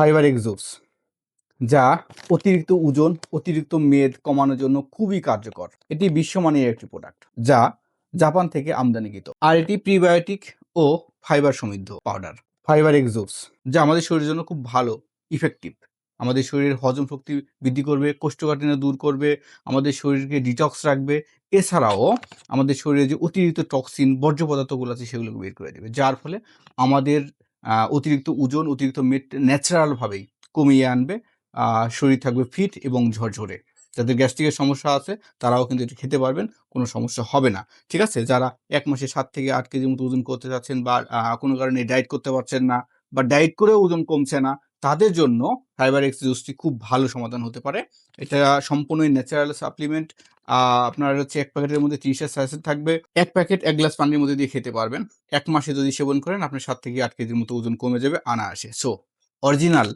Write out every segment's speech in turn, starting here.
Fibre এক্সোস, যা অতিরিক্ত ওজন, অতিরিক্ত মেদ কমানোর জন্য খুবই কার্যকর। এটি বিশ্বমানের একটি প্রোডাক্ট যা জাপান থেকে আমদানিকৃত। আর এটি প্রিবায়োটিক ও ফাইবার সমৃদ্ধ পাউডার ফাইবার এক্সোস, যা আমাদের শরীরের জন্য খুব ভালো ইফেক্টিভ আমাদের শরীরের হজম শক্তি বৃদ্ধি করবে, কোষ্ঠকাঠিন্য দূর করবে, আমাদের শরীরকে ডিটক্স রাখবে। এছাড়াও আমাদের শরীরে যে অতিরিক্ত টক্সিন বর্জ্য পদার্থগুলো আছে সেগুলোকে বের করে দেবে, যার ফলে আমাদের অতিরিক্ত ওজন, অতিরিক্ত মেট ন্যাচারালভাবেই কমিয়ে আনবে। শরীর থাকবে ফিট এবং ঝরঝরে। যাদের গ্যাস্ট্রিকের সমস্যা আছে, তারাও কিন্তু এটি খেতে পারবেন, কোনো সমস্যা হবে না। ঠিক আছে? যারা এক মাসে সাত থেকে আট কেজির মতো ওজন করতে চাচ্ছেন বা কোনো কারণে ডায়েট করতে পারছেন না বা ডায়েট করেও ওজন কমছে না তাদের জন্য ফাইবার এক্স জুসটি খুব ভালো সমাধান হতে পারে। এটা সম্পূর্ণই ন্যাচারাল সাপ্লিমেন্ট আপনার হচ্ছে এক প্যাকেটের মধ্যে ত্রিশের সাইজের থাকবে। এক প্যাকেট এক গ্লাস পানির মধ্যে দিয়ে খেতে পারবেন। এক মাসে যদি সেবন করেন, আপনার সাত থেকে আট কেজির মতো ওজন কমে যাবে আনা আসে সো অরিজিনাল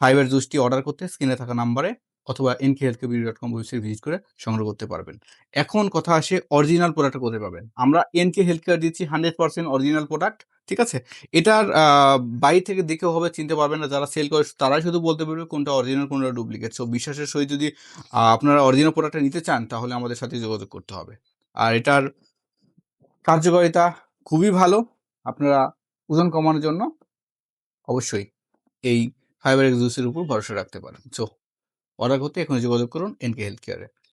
ফাইবার জুসটি অর্ডার করতে স্ক্রিনে থাকা নাম্বারে অথবা NK health KBD dot com website visit করে সংগ্রহ করতে পারবেন। এখন কথা আসে অরিজিনাল প্রোডাক্ট কোথায় পাবেন আমরা এনকে হেলথ কেয়ার দিচ্ছি হান্ড্রেড পার্সেন্ট অরিজিনাল প্রোডাক্ট ঠিক আছে? এটার বাইরে থেকে দেখেও হবে, চিনতে পারবেন না যারা সেল করে, তারাই শুধু বলতে পারবে কোনটা অরিজিনাল কোনটা ডুপ্লিকেট সো বিশ্বাসের সহিত যদি আপনারা অরিজিনাল প্রোডাক্টটা নিতে চান, তাহলে আমাদের সাথে যোগাযোগ করতে হবে। আর এটার কার্যকারিতা খুবই ভালো, আপনারা ওজন কমানোর জন্য অবশ্যই এই ফাইবার এক্সজুসের উপর ভরসা রাখতে পারেন। সো অর্ডার করতে এখন যোগাযোগ করুন এনকে হেলথ কেয়ারে।